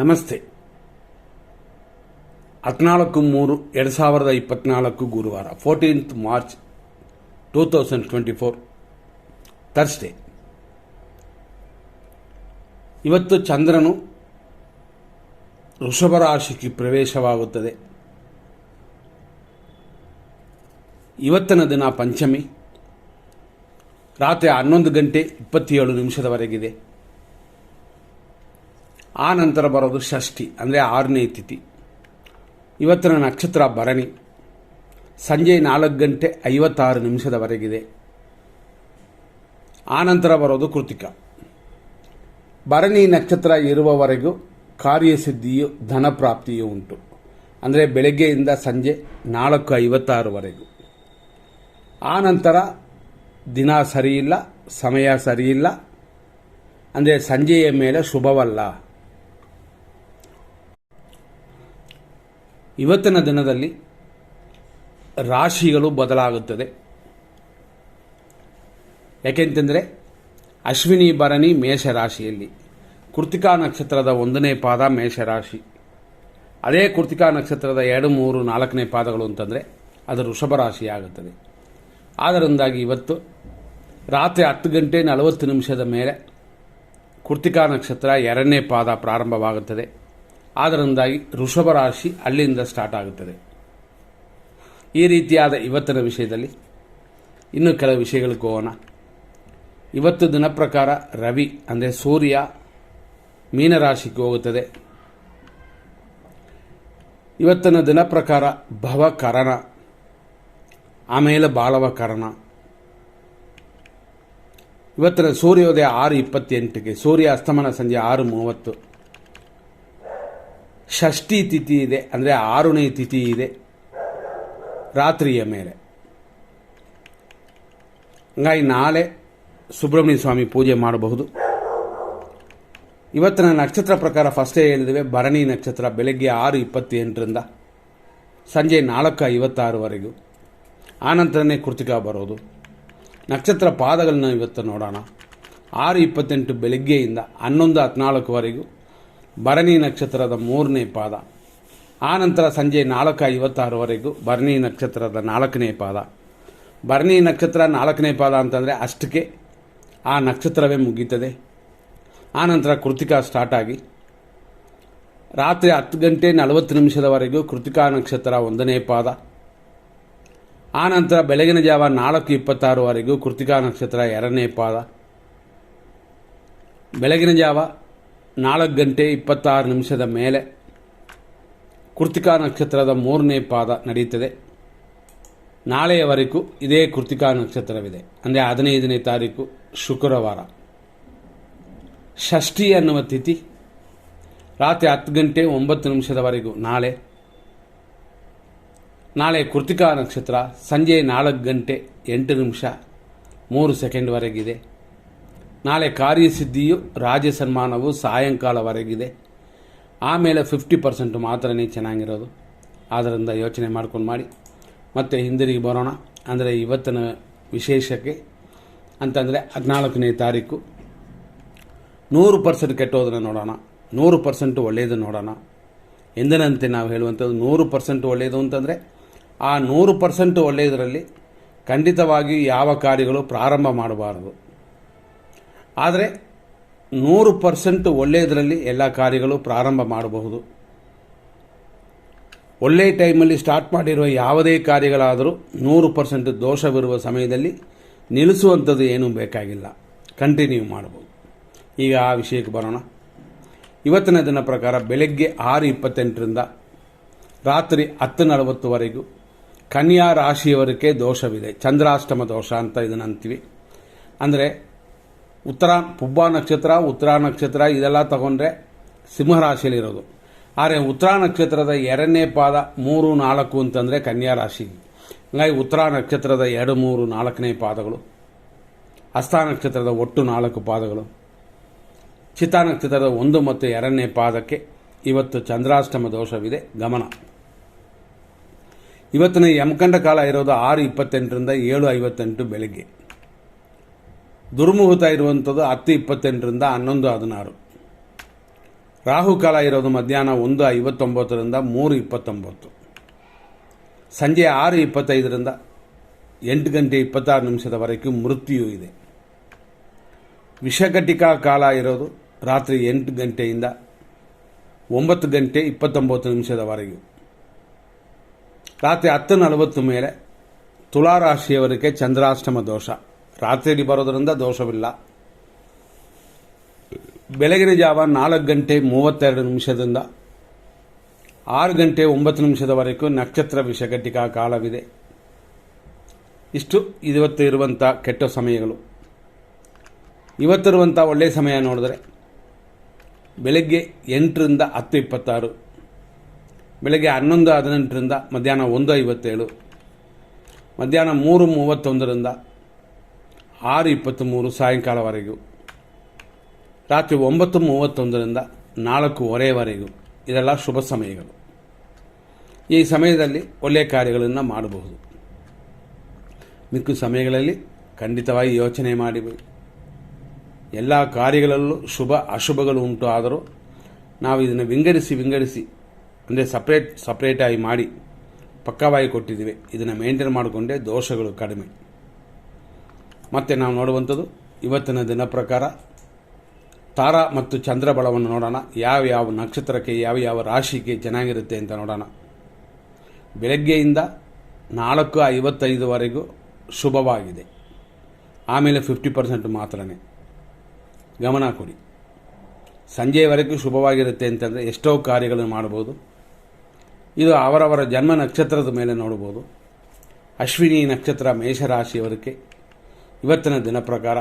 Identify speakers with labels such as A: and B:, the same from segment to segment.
A: ನಮಸ್ತೆ. ಹದಿನಾಲ್ಕು ಮೂರು ಎರಡು ಸಾವಿರದ ಇಪ್ಪತ್ನಾಲ್ಕು ಗುರುವಾರ fourteenth March two thousand twenty four Thursday ಇವತ್ತು ಚಂದ್ರನು ವೃಷಭ ರಾಶಿಗೆ ಪ್ರವೇಶವಾಗುತ್ತದೆ. ಇವತ್ತಿನ ದಿನ ಪಂಚಮಿ. ರಾತ್ರಿ ಹನ್ನೊಂದು ಗಂಟೆ ಇಪ್ಪತ್ತೇಳು ನಿಮಿಷದವರೆಗಿದೆ. ಆ ನಂತರ ಬರೋದು ಷಷ್ಠಿ, ಅಂದರೆ ಆರನೇ ತಿಥಿ. ಇವತ್ತಿನ ನಕ್ಷತ್ರ ಭರಣಿ. ಸಂಜೆ ನಾಲ್ಕು ಗಂಟೆ ಐವತ್ತಾರು ನಿಮಿಷದವರೆಗಿದೆ. ಆ ನಂತರ ಬರೋದು ಕೃತಿಕ. ಭರಣಿ ನಕ್ಷತ್ರ ಇರುವವರೆಗೂ ಕಾರ್ಯಸಿದ್ಧಿಯು, ಧನಪ್ರಾಪ್ತಿಯೂ ಉಂಟು. ಅಂದರೆ ಬೆಳಗ್ಗೆಯಿಂದ ಸಂಜೆ ನಾಲ್ಕು ಐವತ್ತಾರುವರೆಗೂ ಆ ನಂತರ ದಿನ ಸರಿಯಿಲ್ಲ, ಸಮಯ ಸರಿಯಿಲ್ಲ. ಅಂದರೆ ಸಂಜೆಯ ಮೇಲೆ ಶುಭವಲ್ಲ. ಇವತ್ತಿನ ದಿನದಲ್ಲಿ ರಾಶಿಗಳು ಬದಲಾಗುತ್ತದೆ. ಯಾಕೆಂತಂದರೆ, ಅಶ್ವಿನಿ, ಭರಣಿ, ಮೇಷರಾಶಿಯಲ್ಲಿ ಕೃತಿಕಾ ನಕ್ಷತ್ರದ ಒಂದನೇ ಪಾದ ಮೇಷರಾಶಿ. ಅದೇ ಕೃತಿಕಾ ನಕ್ಷತ್ರದ ಎರಡು, ಮೂರು, ನಾಲ್ಕನೇ ಪಾದಗಳು ಅಂತಂದರೆ ಅದು ವೃಷಭ ರಾಶಿ ಆಗುತ್ತದೆ ಆದ್ದರಿಂದಾಗಿ ಇವತ್ತು ರಾತ್ರಿ ಹತ್ತು ಗಂಟೆ ನಲವತ್ತು ನಿಮಿಷದ ಮೇಲೆ ಕೃತಿಕಾ ನಕ್ಷತ್ರ ಎರಡನೇ ಪಾದ ಪ್ರಾರಂಭವಾಗುತ್ತದೆ. ಆದ್ದರಿಂದಾಗಿ ವೃಷಭ ರಾಶಿ ಅಲ್ಲಿಂದ ಸ್ಟಾರ್ಟ್ ಆಗುತ್ತದೆ. ಈ ರೀತಿಯಾದ ಇವತ್ತಿನ ವಿಷಯದಲ್ಲಿ ಇನ್ನೂ ಕೆಲವು ವಿಷಯಗಳಿಗೆ ಹೋಗೋಣ ಇವತ್ತು ದಿನ ಪ್ರಕಾರ ರವಿ ಅಂದರೆ ಸೂರ್ಯ ಮೀನರಾಶಿಗೆ ಹೋಗುತ್ತದೆ. ಇವತ್ತಿನ ದಿನ ಪ್ರಕಾರ ಭವಕರಣ ಆಮೇಲೆ ಬಾಲವಕರಣ ಇವತ್ತಿನ ಸೂರ್ಯೋದಯ ಆರು ಇಪ್ಪತ್ತೆಂಟಿಗೆ ಸೂರ್ಯ ಅಸ್ತಮನ ಸಂಜೆ ಆರು ಮೂವತ್ತು. ಷಷ್ಠಿ ತಿಥಿ ಇದೆ, ಅಂದರೆ ಆರನೇ ತಿಥಿ ಇದೆ, ರಾತ್ರಿಯ ಮೇಲೆ. ಹಂಗಾಗಿ ನಾಳೆ ಸುಬ್ರಹ್ಮಣ್ಯ ಸ್ವಾಮಿ ಪೂಜೆ ಮಾಡಬಹುದು. ಇವತ್ತಿನ ನಕ್ಷತ್ರ ಪ್ರಕಾರ ಫಸ್ಟೇ ಹೇಳಿದ್ವಿ ಭರಣಿ ನಕ್ಷತ್ರ, ಬೆಳಗ್ಗೆ ಆರು ಇಪ್ಪತ್ತೆಂಟರಿಂದ ಸಂಜೆ ನಾಲ್ಕು ಐವತ್ತಾರುವರೆಗೂ. ಆನಂತರನೇ ಕೃತಿಕ ಬರೋದು. ನಕ್ಷತ್ರ ಪಾದಗಳನ್ನ ಇವತ್ತು ನೋಡೋಣ. ಆರು ಇಪ್ಪತ್ತೆಂಟು ಬೆಳಗ್ಗೆಯಿಂದ ಹನ್ನೊಂದು ಹದಿನಾಲ್ಕುವರೆಗೂ ಭರಣಿ ನಕ್ಷತ್ರದ ಮೂರನೇ ಪಾದ. ಆನಂತರ ಸಂಜೆ ನಾಲ್ಕು ಐವತ್ತಾರುವರೆಗೂ ಭರಣಿ ನಕ್ಷತ್ರದ ನಾಲ್ಕನೇ ಪಾದ. ಭರಣಿ ನಕ್ಷತ್ರ ನಾಲ್ಕನೇ ಪಾದ ಅಂತಂದರೆ ಅಷ್ಟಕ್ಕೆ ಆ ನಕ್ಷತ್ರವೇ ಮುಗೀತದೆ. ಆನಂತರ ಕೃತಿಕಾ ಸ್ಟಾರ್ಟ್ ಆಗಿ. ರಾತ್ರಿ ಹತ್ತು ಗಂಟೆ ನಲವತ್ತು ನಿಮಿಷದವರೆಗೂ ಕೃತಿಕಾ ನಕ್ಷತ್ರ ಒಂದನೇ ಪಾದ. ಆನಂತರ ಬೆಳಗಿನ ಜಾವ ನಾಲ್ಕು ಇಪ್ಪತ್ತಾರುವರೆಗೂ ಕೃತಿಕಾ ನಕ್ಷತ್ರ ಎರಡನೇ ಪಾದ. ಬೆಳಗಿನ ಜಾವ ನಾಲ್ಕು ಗಂಟೆ ಇಪ್ಪತ್ತಾರು ನಿಮಿಷದ ಮೇಲೆ ಕೃತಿಕಾ ನಕ್ಷತ್ರದ ಮೂರನೇ ಪಾದ ನಡೆಯುತ್ತದೆ. ನಾಳೆಯವರೆಗೂ ಇದೇ ಕೃತಿಕಾ ನಕ್ಷತ್ರವಿದೆ. ಅಂದರೆ ಹದಿನೈದನೇ ತಾರೀಕು ಶುಕ್ರವಾರ. ಷಷ್ಠಿ ಅನ್ನುವ ತಿಥಿ ರಾತ್ರಿ ಹತ್ತು ಗಂಟೆ ಒಂಬತ್ತು ನಿಮಿಷದವರೆಗೂ ನಾಳೆ. ನಾಳೆ ಕೃತಿಕಾ ನಕ್ಷತ್ರ ಸಂಜೆ ನಾಲ್ಕು ಗಂಟೆ ಎಂಟು ನಿಮಿಷ ಮೂರು ಸೆಕೆಂಡ್ವರೆಗಿದೆ ನಾಳೆ ಕಾರ್ಯಸಿದ್ಧಿಯು ರಾಜ್ಯ ಸನ್ಮಾನವು ಸಾಯಂಕಾಲವರೆಗಿದೆ. ಆಮೇಲೆ ಫಿಫ್ಟಿ ಪರ್ಸೆಂಟ್ ಮಾತ್ರನೇ ಚೆನ್ನಾಗಿರೋದು. ಆದ್ದರಿಂದ ಯೋಚನೆ ಮಾಡ್ಕೊಂಡು ಮಾಡಿ. ಮತ್ತೆ ಹಿಂದಿರುಗಿ ಬರೋಣ. ಅಂದರೆ ಇವತ್ತಿನ ವಿಶೇಷಕ್ಕೆ ಅಂತಂದರೆ ಹದಿನಾಲ್ಕನೇ ತಾರೀಕು. ನೂರು ಪರ್ಸೆಂಟ್ ಕೆಟ್ಟೋದನ್ನು ನೋಡೋಣ. ನೂರು ಪರ್ಸೆಂಟ್ ಒಳ್ಳೆಯದು ನೋಡೋಣ. ಎಂದಿನಂತೆ ನಾವು ಹೇಳುವಂಥದ್ದು ನೂರು ಪರ್ಸೆಂಟ್ ಒಳ್ಳೆಯದು ಅಂತಂದರೆ ಆ ನೂರು ಪರ್ಸೆಂಟ್ ಒಳ್ಳೆಯದರಲ್ಲಿ ಖಂಡಿತವಾಗಿ ಯಾವ ಕಾರ್ಯಗಳು ಪ್ರಾರಂಭ ಮಾಡಬಾರದು. ಆದರೆ ನೂರು ಪರ್ಸೆಂಟ್ ಒಳ್ಳೆಯದರಲ್ಲಿ ಎಲ್ಲ ಕಾರ್ಯಗಳು ಪ್ರಾರಂಭ ಮಾಡಬಹುದು. ಒಳ್ಳೆಯ ಟೈಮಲ್ಲಿ ಸ್ಟಾರ್ಟ್ ಮಾಡಿರುವ ಯಾವುದೇ ಕಾರ್ಯಗಳಾದರೂ ನೂರು ಪರ್ಸೆಂಟ್ ದೋಷವಿರುವ ಸಮಯದಲ್ಲಿ ನಿಲ್ಲಿಸುವಂಥದ್ದು ಏನೂ ಬೇಕಾಗಿಲ್ಲ. ಕಂಟಿನ್ಯೂ ಮಾಡಬಹುದು. ಈಗ ಆ ವಿಷಯಕ್ಕೆ ಬರೋಣ. ಇವತ್ತಿನ ದಿನ ಪ್ರಕಾರ ಬೆಳಗ್ಗೆ ಆರು ಇಪ್ಪತ್ತೆಂಟರಿಂದ ರಾತ್ರಿ ಹತ್ತು ನಲವತ್ತುವರೆಗೂ ಕನ್ಯಾ ರಾಶಿಯವರಿಗೆ ದೋಷವಿದೆ. ಚಂದ್ರಾಷ್ಟಮ ದೋಷ ಅಂತ ಇದನ್ನು ಅಂತೀವಿ. ಅಂದರೆ ಉತ್ತರ, ಪುಬ್ಬ ನಕ್ಷತ್ರ, ಉತ್ತರ ನಕ್ಷತ್ರ ಇದೆಲ್ಲ ತಗೊಂಡ್ರೆ ಸಿಂಹರಾಶಿಯಲ್ಲಿರೋದು ಆದರೆ ಉತ್ತರ ನಕ್ಷತ್ರದ ಎರಡನೇ ಪಾದ ಮೂರು, ನಾಲ್ಕು ಅಂತಂದರೆ ಕನ್ಯಾ ರಾಶಿ. ಹಂಗಾಗಿ ಉತ್ತರ ನಕ್ಷತ್ರದ ಎರಡು, ಮೂರು, ನಾಲ್ಕನೇ ಪಾದಗಳು. ಹಸ್ತ ನಕ್ಷತ್ರದ ಒಟ್ಟು ನಾಲ್ಕು ಪಾದಗಳು. ಚಿತ್ತ ನಕ್ಷತ್ರದ ಒಂದು ಮತ್ತು ಎರಡನೇ ಪಾದಕ್ಕೆ ಇವತ್ತು ಚಂದ್ರಾಷ್ಟಮ ದೋಷವಿದೆ. ಗಮನ. ಇವತ್ತಿನ ಯಮಕಂಡ ಕಾಲ ಇರೋದು ಆರು, ಇಪ್ಪತ್ತೆಂಟರಿಂದ ಏಳು, ಐವತ್ತೆಂಟು ಬೆಳಗ್ಗೆ. ದುರ್ಮುಹೂರ್ತ ಇರುವಂಥದ್ದು ಹತ್ತು ಇಪ್ಪತ್ತೆಂಟರಿಂದ ಹನ್ನೊಂದು ಹದಿನಾರು. ರಾಹುಕಾಲ ಇರೋದು ಮಧ್ಯಾಹ್ನ ಒಂದು ಐವತ್ತೊಂಬತ್ತರಿಂದ ಮೂರು ಇಪ್ಪತ್ತೊಂಬತ್ತು. ಸಂಜೆ ಆರು ಇಪ್ಪತ್ತೈದರಿಂದ ಎಂಟು ಗಂಟೆ ಇಪ್ಪತ್ತಾರು ನಿಮಿಷದವರೆಗೂ ಮೃತ್ಯು ಇದೆ. ವಿಷಘಟಿಕಾ ಕಾಲ ಇರೋದು ರಾತ್ರಿ ಎಂಟು ಗಂಟೆಯಿಂದ ಒಂಬತ್ತು ಗಂಟೆ ಇಪ್ಪತ್ತೊಂಬತ್ತು ನಿಮಿಷದವರೆಗೂ. ರಾತ್ರಿ ಹತ್ತು ನಲವತ್ತು ಮೇಲೆ ತುಲಾರಾಶಿಯವರಿಗೆ ಚಂದ್ರಾಷ್ಟಮ ದೋಷ. ರಾತ್ರಿಯಲ್ಲಿ ಬರೋದರಿಂದ ದೋಷವಿಲ್ಲ. ಬೆಳಗಿನ ಜಾವ ನಾಲ್ಕು ಗಂಟೆ ಮೂವತ್ತೆರಡು ನಿಮಿಷದಿಂದ ಆರು ಗಂಟೆ ಒಂಬತ್ತು ನಿಮಿಷದವರೆಗೂ ನಕ್ಷತ್ರ ವಿಷಘಟಿಕಾ ಕಾಲವಿದೆ. ಇಷ್ಟು ಇವತ್ತು ಇರುವಂಥ ಕೆಟ್ಟ ಸಮಯಗಳು. ಇವತ್ತಿರುವಂಥ ಒಳ್ಳೆಯ ಸಮಯ ನೋಡಿದ್ರೆ ಬೆಳಗ್ಗೆ ಎಂಟರಿಂದ ಹತ್ತು ಇಪ್ಪತ್ತಾರು, ಬೆಳಗ್ಗೆ ಹನ್ನೊಂದು ಹದಿನೆಂಟರಿಂದ ಮಧ್ಯಾಹ್ನ ಒಂದು ಐವತ್ತೇಳು, ಮಧ್ಯಾಹ್ನ ಮೂರು ಮೂವತ್ತೊಂದರಿಂದ ಆರು ಇಪ್ಪತ್ತ್ಮೂರು ಸಾಯಂಕಾಲವರೆಗೂ ರಾತ್ರಿ ಒಂಬತ್ತು ಮೂವತ್ತೊಂದರಿಂದ ನಾಲ್ಕೂವರೆವರೆಗೂ ಇದೆಲ್ಲ ಶುಭ ಸಮಯಗಳು. ಈ ಸಮಯದಲ್ಲಿ ಒಳ್ಳೆಯ ಕಾರ್ಯಗಳನ್ನು ಮಾಡಬಹುದು. ಮಿಕ್ಕ ಸಮಯಗಳಲ್ಲಿ ಖಂಡಿತವಾಗಿ ಯೋಚನೆ ಮಾಡಿ. ಎಲ್ಲ ಕಾರ್ಯಗಳಲ್ಲೂ ಶುಭ ಅಶುಭಗಳು ಉಂಟು ಆದರೂ ನಾವು ಇದನ್ನು ವಿಂಗಡಿಸಿ ವಿಂಗಡಿಸಿ, ಅಂದರೆ ಸಪ್ರೇಟ್ ಸಪ್ರೇಟಾಗಿ ಮಾಡಿ ಪಕ್ಕವಾಗಿ ಕೊಟ್ಟಿದ್ದೀವಿ. ಇದನ್ನು ಮೇಂಟೈನ್ ಮಾಡಿಕೊಂಡೇ ದೋಷಗಳು ಕಡಿಮೆ. ಮತ್ತು ನಾವು ನೋಡುವಂಥದ್ದು ಇವತ್ತಿನ ದಿನ ಪ್ರಕಾರ ತಾರಾ ಮತ್ತು ಚಂದ್ರ ಬಳವನ್ನು ನೋಡೋಣ. ಯಾವ ಯಾವ ನಕ್ಷತ್ರಕ್ಕೆ, ಯಾವ ಯಾವ ರಾಶಿಗೆ ಚೆನ್ನಾಗಿರುತ್ತೆ ಅಂತ ನೋಡೋಣ. ಬೆಳಗ್ಗೆಯಿಂದ ನಾಲ್ಕು ಐವತ್ತೈದುವರೆಗೂ ಶುಭವಾಗಿದೆ. ಆಮೇಲೆ ಫಿಫ್ಟಿ ಪರ್ಸೆಂಟ್ ಮಾತ್ರನೇ. ಗಮನ ಕೊಡಿ. ಸಂಜೆಯವರೆಗೂ ಶುಭವಾಗಿರುತ್ತೆ ಅಂತಂದರೆ ಎಷ್ಟೋ ಕಾರ್ಯಗಳನ್ನು ಮಾಡ್ಬೋದು. ಇದು ಅವರವರ ಜನ್ಮ ನಕ್ಷತ್ರದ ಮೇಲೆ ನೋಡ್ಬೋದು. ಅಶ್ವಿನಿ ನಕ್ಷತ್ರ ಮೇಷರಾಶಿಯವರಿಗೆ ಇವತ್ತಿನ ದಿನ ಪ್ರಕಾರ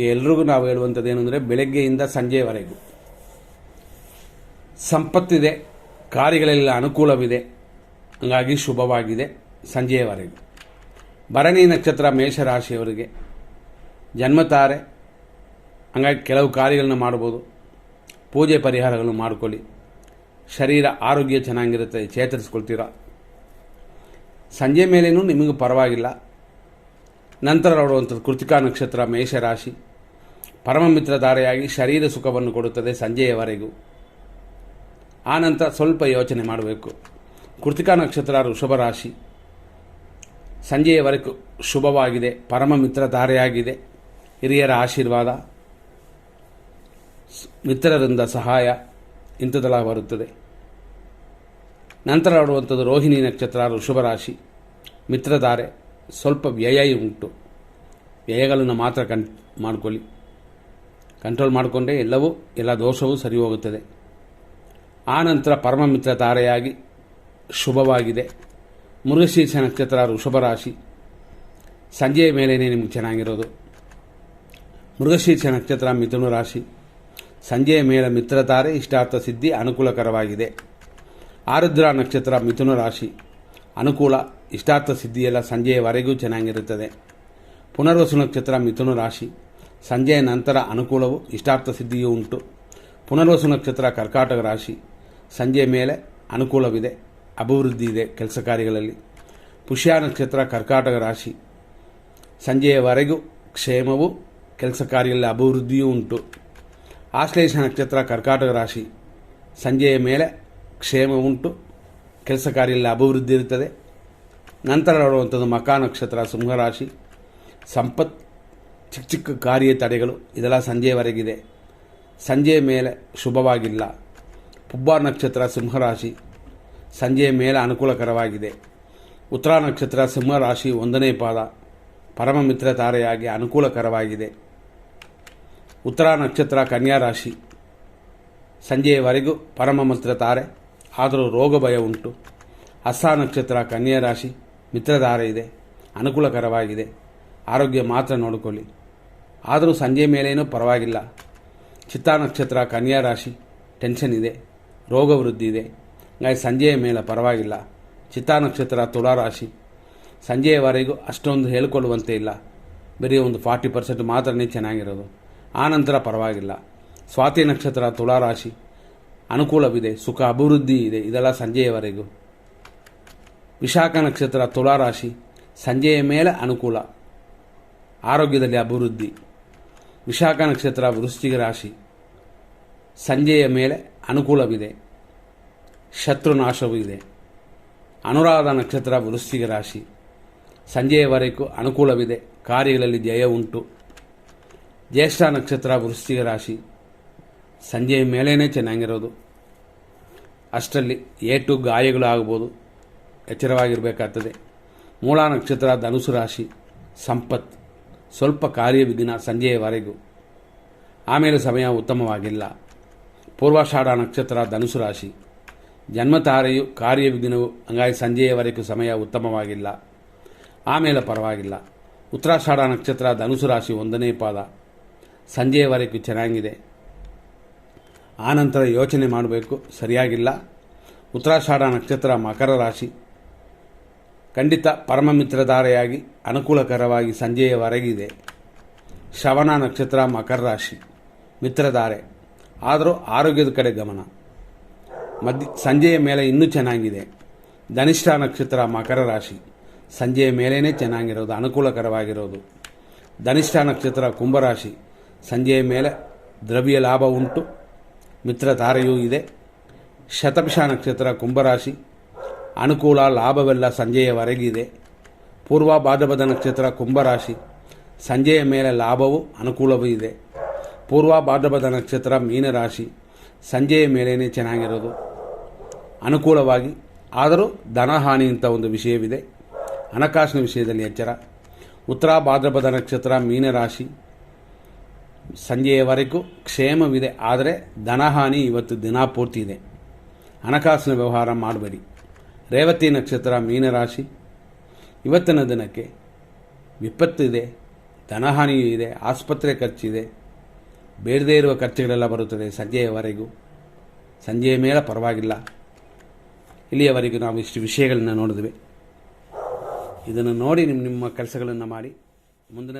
A: ಎಲ್ರಿಗೂ ನಾವು ಹೇಳುವಂಥದ್ದು ಏನಂದರೆ ಬೆಳಗ್ಗೆಯಿಂದ ಸಂಜೆಯವರೆಗೂ ಸಂಪತ್ತಿದೆ, ಕಾರ್ಯಗಳೆಲ್ಲ ಅನುಕೂಲವಿದೆ, ಹಾಗಾಗಿ ಶುಭವಾಗಿದೆ ಸಂಜೆಯವರೆಗೂ. ಭರಣಿ ನಕ್ಷತ್ರ ಮೇಷರಾಶಿಯವರಿಗೆ ಜನ್ಮತಾರೆ, ಹಂಗಾಗಿ ಕೆಲವು ಕಾರ್ಯಗಳನ್ನ ಮಾಡ್ಬೋದು. ಪೂಜೆ ಪರಿಹಾರಗಳನ್ನು ಮಾಡಿಕೊಳ್ಳಿ. ಶರೀರ, ಆರೋಗ್ಯ ಚೆನ್ನಾಗಿರುತ್ತೆ, ಚೇತರಿಸ್ಕೊಳ್ತೀರ? ಸಂಜೆ ಮೇಲೇನೂ ನಿಮಗೂ ಪರವಾಗಿಲ್ಲ. ನಂತರ ನೋಡುವಂಥದ್ದು ಕೃತಿಕಾ ನಕ್ಷತ್ರ, ಮೇಷರಾಶಿ. ಪರಮಮಿತ್ರ ಧಾರೆಯಾಗಿ ಶರೀರ ಸುಖವನ್ನು ಕೊಡುತ್ತದೆ ಸಂಜೆಯವರೆಗೂ. ಆ ನಂತರ ಸ್ವಲ್ಪ ಯೋಚನೆ ಮಾಡಬೇಕು. ಕೃತಿಕಾ ನಕ್ಷತ್ರ ಋಷಭ ರಾಶಿ. ಸಂಜೆಯವರೆಗೂ ಶುಭವಾಗಿದೆ ಪರಮ ಮಿತ್ರ ಧಾರೆಯಾಗಿದೆ, ಹಿರಿಯರ ಆಶೀರ್ವಾದ ಮಿತ್ರರಿಂದ ಸಹಾಯ ಇಂಥದ್ದೆಲ್ಲ ಬರುತ್ತದೆ. ನಂತರ ನೋಡುವಂಥದ್ದು ರೋಹಿಣಿ ನಕ್ಷತ್ರ ಋಷಭ ರಾಶಿ ಮಿತ್ರಧಾರೆ ಸ್ವಲ್ಪ ವ್ಯಯ ಉಂಟು. ವ್ಯಯಗಳನ್ನು ಮಾತ್ರ ಕನ್, ಮಾಡ್ಕೊಳ್ಳಿ. ಕಂಟ್ರೋಲ್ ಮಾಡಿಕೊಂಡೇ ಎಲ್ಲವೂ, ಎಲ್ಲ ದೋಷವೂ ಸರಿ ಹೋಗುತ್ತದೆ ಆ ನಂತರ ಪರಮಮಿತ್ರ ತಾರೆಯಾಗಿ ಶುಭವಾಗಿದೆ. ಮೃಗಶೀರ್ಷ ನಕ್ಷತ್ರ ಋಷಭ ರಾಶಿ ಸಂಜೆಯ ಮೇಲೇ ನಿಮಗೆ ಚೆನ್ನಾಗಿರೋದು. ಮೃಗಶೀರ್ಷ ನಕ್ಷತ್ರ ಮಿಥುನ ರಾಶಿ. ಸಂಜೆಯ ಮೇಲೆ ಮಿತ್ರತಾರೆ ಇಷ್ಟಾರ್ಥ ಸಿದ್ಧಿ ಅನುಕೂಲಕರವಾಗಿದೆ. ಆರುದ್ರ ನಕ್ಷತ್ರ ಮಿಥುನ ರಾಶಿ. ಅನುಕೂಲ. ಇಷ್ಟಾರ್ಥ ಸಿದ್ಧಿಯೆಲ್ಲ ಸಂಜೆಯವರೆಗೂ ಚೆನ್ನಾಗಿರುತ್ತದೆ. ಪುನರ್ವಸು ನಕ್ಷತ್ರ ಮಿಥುನ ರಾಶಿ. ಸಂಜೆಯ ನಂತರ ಅನುಕೂಲವು ಇಷ್ಟಾರ್ಥ ಸಿದ್ಧಿಯೂ ಉಂಟು. ಪುನರ್ವಸು ನಕ್ಷತ್ರ ಕರ್ಕಾಟಕ ರಾಶಿ. ಸಂಜೆಯ ಮೇಲೆ ಅನುಕೂಲವಿದೆ, ಅಭಿವೃದ್ಧಿ ಇದೆ ಕೆಲಸ ಕಾರ್ಯಗಳಲ್ಲಿ. ಪುಷ್ಯ ನಕ್ಷತ್ರ ಕರ್ಕಾಟಕ ರಾಶಿ. ಸಂಜೆಯವರೆಗೂ ಕ್ಷೇಮವು ಕೆಲಸ ಕಾರ್ಯಗಳಲ್ಲಿ ಅಭಿವೃದ್ಧಿಯೂ ಉಂಟು. ಆಶ್ಲೇಷ ನಕ್ಷತ್ರ ಕರ್ಕಾಟಕ ರಾಶಿ. ಸಂಜೆಯ ಮೇಲೆ ಕ್ಷೇಮ ಉಂಟು, ಕೆಲಸ ಕಾರ್ಯಗಳಲ್ಲಿ ಅಭಿವೃದ್ಧಿ ಇರುತ್ತದೆ. ನಂತರ ನೋಡುವಂಥದ್ದು ಮಕಾ ನಕ್ಷತ್ರ ಸಿಂಹರಾಶಿ ಸಂಪತ್, ಚಿಕ್ಕ ಚಿಕ್ಕ ಕಾರ್ಯ ತಡೆಗಳು, ಇದೆಲ್ಲ ಸಂಜೆಯವರೆಗಿದೆ ಸಂಜೆಯ ಮೇಲೆ ಶುಭವಾಗಿಲ್ಲ. ಪುಬ್ಬ ನಕ್ಷತ್ರ ಸಿಂಹರಾಶಿ ಸಂಜೆಯ ಮೇಲೆ ಅನುಕೂಲಕರವಾಗಿದೆ. ಉತ್ತರ ನಕ್ಷತ್ರ ಸಿಂಹರಾಶಿ ಒಂದನೇ ಪಾದ, ಪರಮ ಮಿತ್ರ ತಾರೆಯಾಗಿ ಅನುಕೂಲಕರವಾಗಿದೆ. ಉತ್ತರ ನಕ್ಷತ್ರ, ಕನ್ಯಾ ರಾಶಿ ಸಂಜೆಯವರೆಗೂ ಪರಮ ಮಿತ್ರ ತಾರೆ, ಆದರೂ ರೋಗ ಭಯ ಉಂಟು. ಹಸ್ತ ನಕ್ಷತ್ರ, ಕನ್ಯಾ ರಾಶಿ ಮಿತ್ರಧಾರೆ ಇದೆ ಅನುಕೂಲಕರವಾಗಿದೆ. ಆರೋಗ್ಯ ಮಾತ್ರ ನೋಡಿಕೊಳ್ಳಿ. ಆದರೂ ಸಂಜೆ ಮೇಲೇನೂ ಪರವಾಗಿಲ್ಲ. ಚಿತ್ತಾ ನಕ್ಷತ್ರ, ಕನ್ಯಾ ರಾಶಿ ಟೆನ್ಷನ್ ಇದೆ ರೋಗ ವೃದ್ಧಿ ಇದೆ. ಹಾಗಾಗಿ ಸಂಜೆಯ ಮೇಲೆ ಪರವಾಗಿಲ್ಲ. ಚಿತ್ತಾ ನಕ್ಷತ್ರ ತುಲಾರಾಶಿ ಸಂಜೆಯವರೆಗೂ ಅಷ್ಟೊಂದು ಹೇಳಿಕೊಳ್ಳುವಂತೆ ಇಲ್ಲ. ಬರೀ ಒಂದು ಫಾರ್ಟಿ ಪರ್ಸೆಂಟ್ ಮಾತ್ರನೇ ಚೆನ್ನಾಗಿರೋದು. ಆನಂತರ ನಂತರ ಪರವಾಗಿಲ್ಲ. ಸ್ವಾತಿ ನಕ್ಷತ್ರ ತುಲಾರಾಶಿ ಅನುಕೂಲವಿದೆ, ಸುಖ, ಅಭಿವೃದ್ಧಿ ಇದೆ, ಇದೆಲ್ಲ ಸಂಜೆಯವರೆಗೂ. ವಿಶಾಖ ನಕ್ಷತ್ರ ತುಲಾರಾಶಿ ಸಂಜೆಯ ಮೇಲೆ ಅನುಕೂಲ. ಆರೋಗ್ಯದಲ್ಲಿ ಅಭಿವೃದ್ಧಿ. ವಿಶಾಖ ನಕ್ಷತ್ರ ವೃಶ್ಚಿಕ ರಾಶಿ ಸಂಜೆಯ ಮೇಲೆ ಅನುಕೂಲವಿದೆ. ಶತ್ರುನಾಶವೂ ಇದೆ. ಅನುರಾಧ ನಕ್ಷತ್ರ ವೃಶ್ಚಿಕ ರಾಶಿ ಸಂಜೆಯವರೆಗೂ ಅನುಕೂಲವಿದೆ. ಕಾರ್ಯಗಳಲ್ಲಿ ಜಯ ಉಂಟು. ಜ್ಯೇಷ್ಠ ನಕ್ಷತ್ರ ವೃಶ್ಚಿಕ ರಾಶಿ ಸಂಜೆಯ ಮೇಲೇ ಚೆನ್ನಾಗಿರೋದು. ಅಷ್ಟರಲ್ಲಿ ಏಟು ಗಾಯಗಳು ಆಗ್ಬೋದು ಎಚ್ಚರವಾಗಿರಬೇಕಾಗ್ತದೆ. ಮೂಲ ನಕ್ಷತ್ರ ಧನುಸು ರಾಶಿ, ಸಂಪತ್, ಸ್ವಲ್ಪ ಕಾರ್ಯವಿಘ್ನ ಸಂಜೆಯವರೆಗೂ. ಆಮೇಲೆ ಸಮಯ ಉತ್ತಮವಾಗಿಲ್ಲ. ಪೂರ್ವಾಷಾಢ ನಕ್ಷತ್ರ ಧನುಸು ರಾಶಿ ಜನ್ಮತಾರೆಯು ಕಾರ್ಯವಿಘ್ನವು ಹಂಗಾಗಿ ಸಂಜೆಯವರೆಗೂ ಸಮಯ ಉತ್ತಮವಾಗಿಲ್ಲ. ಆಮೇಲೆ ಪರವಾಗಿಲ್ಲ. ಉತ್ತರಾಷಾಢ ನಕ್ಷತ್ರ ಧನುಸು ರಾಶಿ ಒಂದನೇ ಪಾದ, ಸಂಜೆಯವರೆಗೂ ಚೆನ್ನಾಗಿದೆ. ಆನಂತರ ಯೋಚನೆ ಮಾಡಬೇಕು, ಸರಿಯಾಗಿಲ್ಲ. ಉತ್ತರಾಷಾಢ ನಕ್ಷತ್ರ ಮಕರ ರಾಶಿ ಖಂಡಿತ ಪರಮ ಮಿತ್ರಧಾರೆಯಾಗಿ ಅನುಕೂಲಕರವಾಗಿ ಸಂಜೆಯವರೆಗಿದೆ. ಶ್ರವಣ ನಕ್ಷತ್ರ ಮಕರ ರಾಶಿ. ಮಿತ್ರಧಾರೆ, ಆದರೂ ಆರೋಗ್ಯದ ಕಡೆ ಗಮನ. ಮಧ್ಯ, ಸಂಜೆಯ ಮೇಲೆ ಇನ್ನೂ ಚೆನ್ನಾಗಿದೆ. ಧನಿಷ್ಠ ನಕ್ಷತ್ರ ಮಕರ ರಾಶಿ. ಸಂಜೆಯ ಮೇಲೇ ಚೆನ್ನಾಗಿರೋದು, ಅನುಕೂಲಕರವಾಗಿರೋದು. ಧನಿಷ್ಠ ನಕ್ಷತ್ರ ಕುಂಭರಾಶಿ ಸಂಜೆಯ ಮೇಲೆ ದ್ರವ್ಯ ಲಾಭ ಉಂಟು. ಮಿತ್ರಧಾರೆಯೂ ಇದೆ. ಶತಪಶ ನಕ್ಷತ್ರ ಕುಂಭರಾಶಿ ಅನುಕೂಲ, ಲಾಭವೆಲ್ಲ ಸಂಜೆಯವರೆಗಿದೆ. ಪೂರ್ವ ಭಾದ್ರಪದ ನಕ್ಷತ್ರ ಕುಂಭರಾಶಿ. ಸಂಜೆಯ ಮೇಲೆ ಲಾಭವು ಅನುಕೂಲವೂ ಇದೆ. ಪೂರ್ವ ಭಾದ್ರಪದ ನಕ್ಷತ್ರ ಮೀನರಾಶಿ. ಸಂಜೆಯ ಮೇಲೇ ಚೆನ್ನಾಗಿರೋದು. ಅನುಕೂಲವಾಗಿ, ಆದರೂ ಧನಹಾನಿ ಅಂತ ಒಂದು ವಿಷಯವಿದೆ. ಹಣಕಾಸಿನ ವಿಷಯದಲ್ಲಿ ಎಚ್ಚರ. ಉತ್ತರ ಭಾದ್ರಪದ ನಕ್ಷತ್ರ ಮೀನರಾಶಿ. ಸಂಜೆಯವರೆಗೂ ಕ್ಷೇಮವಿದೆ, ಆದರೆ ಧನಹಾನಿ ಇವತ್ತು ದಿನ ಪೂರ್ತಿ ಇದೆ ಹಣಕಾಸಿನ ವ್ಯವಹಾರ ಮಾಡಬೇಡಿ. ರೇವತಿ ನಕ್ಷತ್ರ ಮೀನರಾಶಿ. ಇವತ್ತಿನ ದಿನಕ್ಕೆ ವಿಪತ್ತಿದೆ ಧನಹಾನಿಯೂ ಇದೆ, ಆಸ್ಪತ್ರೆ ಖರ್ಚಿದೆ. ಬೇಡದೇ ಇರುವ ಖರ್ಚುಗಳೆಲ್ಲ ಬರುತ್ತದೆ ಸಂಜೆಯವರೆಗೂ. ಸಂಜೆಯ ಮೇಲೆ ಪರವಾಗಿಲ್ಲ. ಇಲ್ಲಿಯವರೆಗೂ ನಾವು ಇಷ್ಟು ವಿಷಯಗಳನ್ನ ನೋಡಿದ್ವಿ. ಇದನ್ನು ನೋಡಿ ನಿಮ್ಮ ನಿಮ್ಮ ಕೆಲಸಗಳನ್ನು ಮಾಡಿ. ಮುಂದಿನ